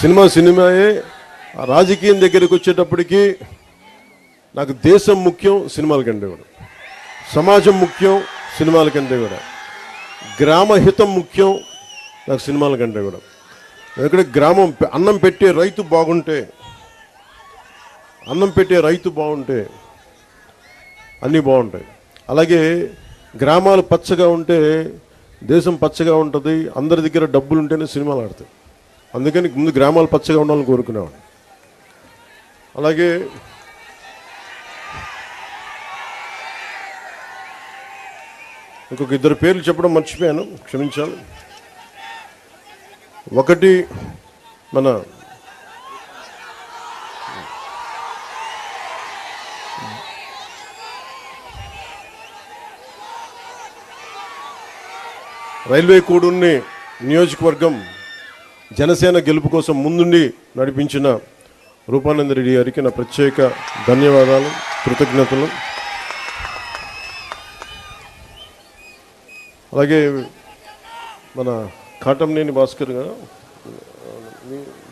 Cinema సినిమాయే. ఆ రాజకీయం దగ్గరికి వచ్చేటప్పటికి నాకు దేశం ముఖ్యం సినిమాల కంటే కూడా. సమాజం ముఖ్యం సినిమాల కంటే కూడా. గ్రామ హితం ముఖ్యం నాకు సినిమాల కంటే కూడా. ఎందుకంటే గ్రామం అన్నం పెట్టే రైతు బాగుంటే అన్నం పెట్టే రైతు బాగుంటే అన్నీ బాగుంటాయి. అలాగే గ్రామాలు పచ్చగా ఉంటే దేశం పచ్చగా ఉంటుంది అందరి దగ్గర డబ్బులు ఉంటేనే సినిమాలు ఆడతాయి. అందుకని ముందు గ్రామాలు పచ్చగా ఉండాలని కోరుకునేవాడు. అలాగే ఇంకొక ఇద్దరు పేర్లు చెప్పడం మర్చిపోయాను క్షమించాలి. ఒకటి మన రైల్వే కూడుని నియోజకవర్గం జనసేన గెలుపు కోసం ముందుండి నడిపించిన రూపానంద రెడ్డి గారికి నా ప్రత్యేక ధన్యవాదాలు కృతజ్ఞతలు. అలాగే మన కాటంనేని భాస్కర్ గారు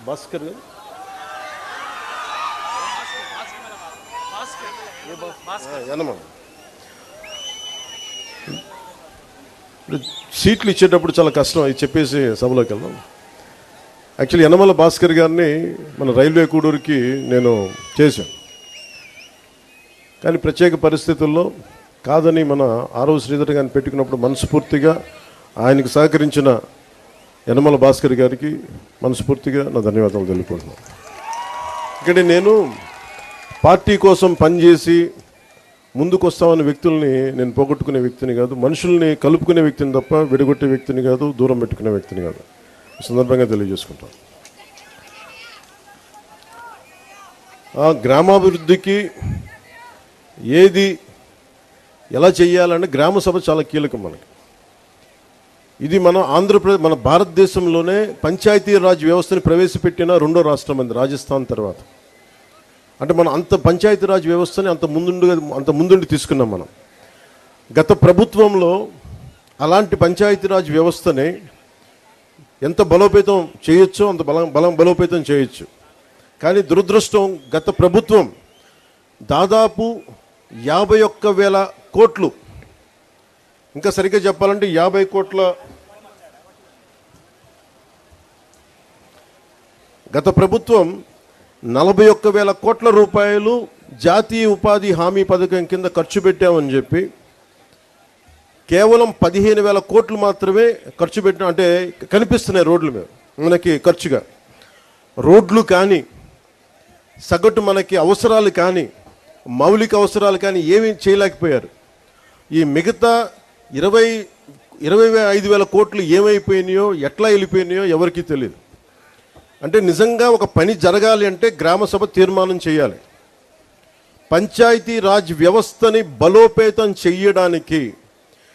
భాస్కర్ గారు? సీట్లు ఇచ్చేటప్పుడు చాలా కష్టం అది చెప్పేసి సభలోకి వెళ్దాం. యాక్చువల్లీ యనమల భాస్కర్ గారిని మన రైల్వే కూడూరుకి నేను చేశాను. కానీ ప్రత్యేక పరిస్థితుల్లో కాదని మన ఆరవ శ్రీధర్ గారిని పెట్టుకున్నప్పుడు మనస్ఫూర్తిగా ఆయనకు సహకరించిన యనమల భాస్కర్ గారికి మనస్ఫూర్తిగా నా ధన్యవాదాలు తెలుపుకుంటున్నాను. ఇక్కడ నేను పార్టీ కోసం పనిచేసి ముందుకు వ్యక్తుల్ని నేను పోగొట్టుకునే వ్యక్తిని కాదు మనుషుల్ని కలుపుకునే వ్యక్తిని తప్ప విడగొట్టే వ్యక్తిని కాదు దూరం పెట్టుకునే వ్యక్తిని కాదు. సందర్భంగా తెలియజేసుకుంటాం. గ్రామాభివృద్ధికి ఏది ఎలా చేయాలంటే గ్రామ సభ చాలా కీలకం మనకి. ఇది మన ఆంధ్రప్రదేశ్ మన భారతదేశంలోనే పంచాయతీ రాజ్ వ్యవస్థని ప్రవేశపెట్టిన రెండో రాష్ట్రం అంది రాజస్థాన్ తర్వాత. అంటే మనం అంత పంచాయతీ రాజ్ వ్యవస్థని అంత ముందుండి అంత ముందుండి తీసుకున్నాం మనం. గత ప్రభుత్వంలో అలాంటి పంచాయతీ రాజ్ వ్యవస్థని ఎంత బలోపేతం చేయొచ్చో అంత బలం బలం బలోపేతం చేయొచ్చు. కానీ దురదృష్టం గత ప్రభుత్వం దాదాపు యాభై ఒక్క వేల కోట్లు. ఇంకా సరిగ్గా చెప్పాలంటే యాభై కోట్ల గత ప్రభుత్వం నలభై ఒక్క వేల కోట్ల రూపాయలు జాతీయ ఉపాధి హామీ పథకం కింద ఖర్చు పెట్టామని చెప్పి కేవలం పదిహేను వేల కోట్లు మాత్రమే ఖర్చు పెట్టిన అంటే కనిపిస్తున్నాయి రోడ్లు మీద మనకి ఖర్చుగా. రోడ్లు కానీ సగటు మనకి అవసరాలు కానీ మౌలిక అవసరాలు కానీ ఏమీ చేయలేకపోయారు. ఈ మిగతా ఇరవై ఇరవై వే- ఐదు వేల కోట్లు ఏమైపోయినాయో ఎట్లా వెళ్ళిపోయినాయో ఎవరికీ తెలియదు అంటే నిజంగా ఒక పని జరగాలి అంటే గ్రామసభ తీర్మానం చేయాలి. పంచాయతీ రాజ్ వ్యవస్థని బలోపేతం చేయడానికి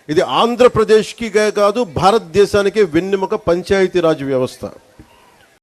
ఇది ఆంధ్రప్రదేశ్కి కాదు భారతదేశానికి వెన్నెముక పంచాయతీ రాజ్ వ్యవస్థ.